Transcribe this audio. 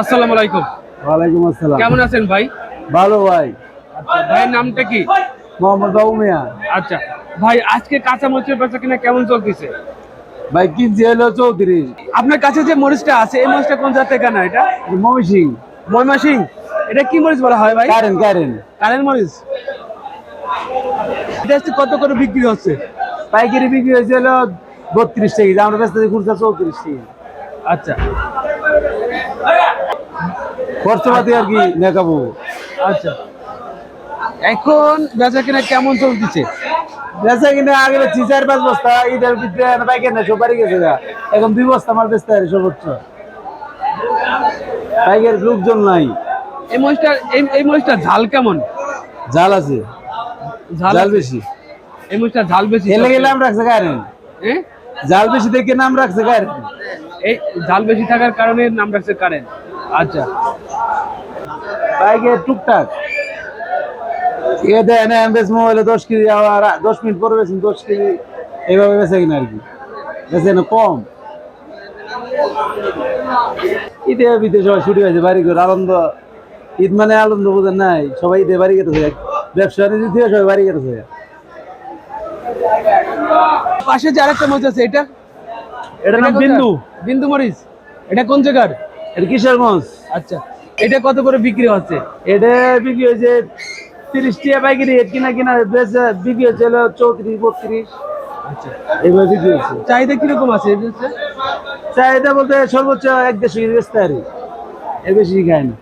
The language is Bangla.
আসসালামু আলাইকুম। ওয়ালাইকুম আসসালাম। কেমন আছেন ভাই? ভালো ভাই। আচ্ছা ভাইয়ের নামটা কি? মোহাম্মদ বাবু মিয়া। আচ্ছা। ভাই আজকে কাঁচা মরিচের বেচা কিনা কেমন চলতেছে? ভাই কিনছি হলো চৌত্রিশ। আপনার কাছে যে মরিচটা আছে এই মরিচটা কোন জাতের কেনা এটা? এটা কি মরিচ বলা হয় ভাই? কারেন কারেন কারেন্ট মরিচ? এটা কত করে বিক্রি হচ্ছে? পাইকারি বিক্রি হয়েছে হলো বত্রিশ টাকা আমরা খুচরা চৌত্রিশ টাকা আচ্ছা। খরচপাতি আর কি নেকাবো। আচ্ছা। এখন বেচা কিনা কেমন চলতেছে? বেচা কিনে আগে বেচছি চার পাঁচ বস্তা ঈদের ভিতরে না সব গেছে এখন দুই বস্তা আমার বেচতে পারি সর্বোচ্চ। পাইকারি লোকজন নাই। এই মরিচটা এই এই মরিচটা ঝাল কেমন? জাল আছে। ঝাল বেশি। এই মরিচটা ঝাল বেশি এলে গেলে নাম রাখছে হ্যাঁ? জাল বেশি দেখে নাম রাখছে কারেন এই ঝাল বেশি থাকার কারণে নাম রাখছে কারেন্ট। আচ্ছা। বাইকে টুকটাক। এ দেয় না এমবেস মোবাইলে দশ কেজি আবার দশ মিনিট পরে বেছেন দশ কেজি এইভাবে বেছে কিনা আর কি। বেছে না কম। ঈদে বিদে সবাই ছুটি হয়েছে বাড়ি করে আনন্দ। ঈদ মানে আনন্দ বোঝেন নাই, সবাই ঈদে বাড়ি গেছে ব্যবসা নিজে দিয়ে সবাই বাড়ি গেছে পাশে যে আরেকটা মরিচ আছে, এটা? এটা নাম? বিন্দু। বিন্দু মরিচ। এটা কোন জায়গার? এটা কিশোরগঞ্জ। আচ্ছা। এটা কত করে বিক্রি হচ্ছে? এটা বিক্রি হয়েছে তিরিশ টাকা পাইকারি কিনা কিনা বিক্রি হচ্ছে হলো চৌত্রিশ বত্রিশ। আচ্ছা। এইভাবে বিক্রি হচ্ছে। চাহিদা কীরকম আছে? চাহিদা বলতে সর্বোচ্চ এক দেড়শো কেজি বেচতে পারি এর বেশি খায় না।